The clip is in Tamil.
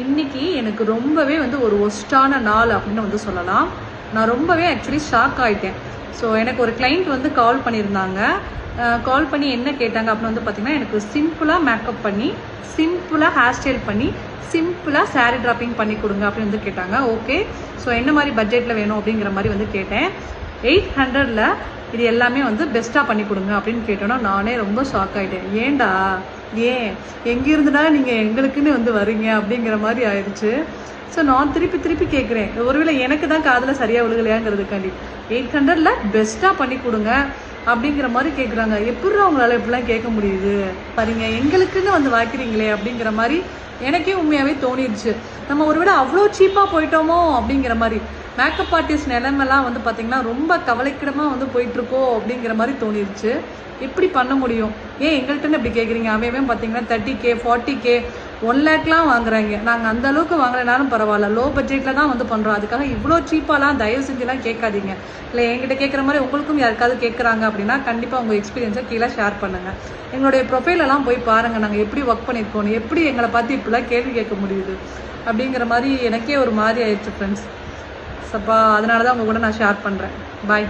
இன்னைக்கு எனக்கு ரொம்பவே வந்து ஒரு ஒஸ்டான நாள் அப்படின்னு வந்து சொல்லலாம். நான் ரொம்பவே ஆக்சுவலி ஷாக் ஆகிட்டேன் ஸோ எனக்கு ஒரு கிளைண்ட் வந்து கால் பண்ணியிருந்தாங்க. கால் பண்ணி என்ன கேட்டாங்க அப்படின்னு வந்து பார்த்தீங்கன்னா எனக்கு சிம்பிளாக மேக்கப் பண்ணி சிம்பிளாக ஹேர் ஸ்டைல் பண்ணி சிம்பிளாக சாரீ ட்ராப்பிங் பண்ணி கொடுங்க அப்படின்னு வந்து கேட்டாங்க. ஓகே ஸோ என்ன மாதிரி பட்ஜெட்டில் வேணும் அப்படிங்கிற மாதிரி வந்து கேட்டேன். எயிட் ஹண்ட்ரடில் இது எல்லாமே வந்து பெஸ்ட்டாக பண்ணி கொடுங்க அப்படின்னு கேட்டோன்னா நானே ரொம்ப ஷாக் ஆகிட்டேன் ஏன்டா ஏன்? எங்கேருந்துனா நீங்கள் எங்களுக்குன்னு வந்து வரீங்க அப்படிங்கிற மாதிரி ஆயிடுச்சு. ஸோ நான் திருப்பி திருப்பி கேட்குறேன் ஒருவேளை எனக்கு தான் காதில் சரியாக விழுகலையாங்கிறதுக்காண்டி. எயிட் ஹண்ட்ரடில் பெஸ்ட்டாக பண்ணி கொடுங்க அப்படிங்கிற மாதிரி கேட்குறாங்க எப்படி அவங்களால இப்படிலாம் கேட்க முடியுது? பாருங்க எங்களுக்குன்னு வந்து வாய்க்கிறீங்களே அப்படிங்கிற மாதிரி எனக்கே உண்மையாகவே தோணிடுச்சு. நம்ம ஒருவேளை அவ்வளோ சீப்பாக போயிட்டோமோ அப்படிங்கிற மாதிரி. மேக்கப் ஆர்டிஸ்ட் நிலைமெல்லாம் வந்து பார்த்திங்கன்னா ரொம்ப கவலைக்கிடமாக வந்து போயிட்டுருக்கோ அப்படிங்கிற மாதிரி தோணிடுச்சு எப்படி பண்ண முடியும்? ஏன் எங்கள்கிட்ட இப்படி கேட்குறீங்க அவன் பார்த்தீங்கன்னா thirty K forty K one லேக்லாம் வாங்குறாங்க. நாங்கள் அந்த அளவுக்கு வாங்கலைனாலும் பரவாயில்ல. லோ பட்ஜெட்டில் தான் வந்து பண்ணுறோம் அதுக்காக இவ்வளோ சீப்பாலாம் தயவு செஞ்சுலாம் கேட்காதீங்க. இல்லை என்கிட்ட கேட்குற மாதிரி உங்களுக்கும் யாருக்காவது கேட்குறாங்க அப்படின்னா கண்டிப்பாக உங்கள் எக்ஸ்பீரியன்ஸை கீழே ஷேர் பண்ணுங்கள் எங்களுடைய ப்ரொஃபைலெல்லாம் போய் பாருங்கள் நாங்கள் எப்படி ஒர்க் பண்ணியிருக்கோம் எப்படி எங்களை பார்த்து இப்படிலாம் கேள்வி கேட்க முடியுது அப்படிங்கிற மாதிரி எனக்கே ஒரு மாதிரி ஆயிடுச்சு ஃப்ரெண்ட்ஸ் சப்பா அதனால தான் உங்கள் கூட நான் ஷேர் பண்ணுறேன் பாய்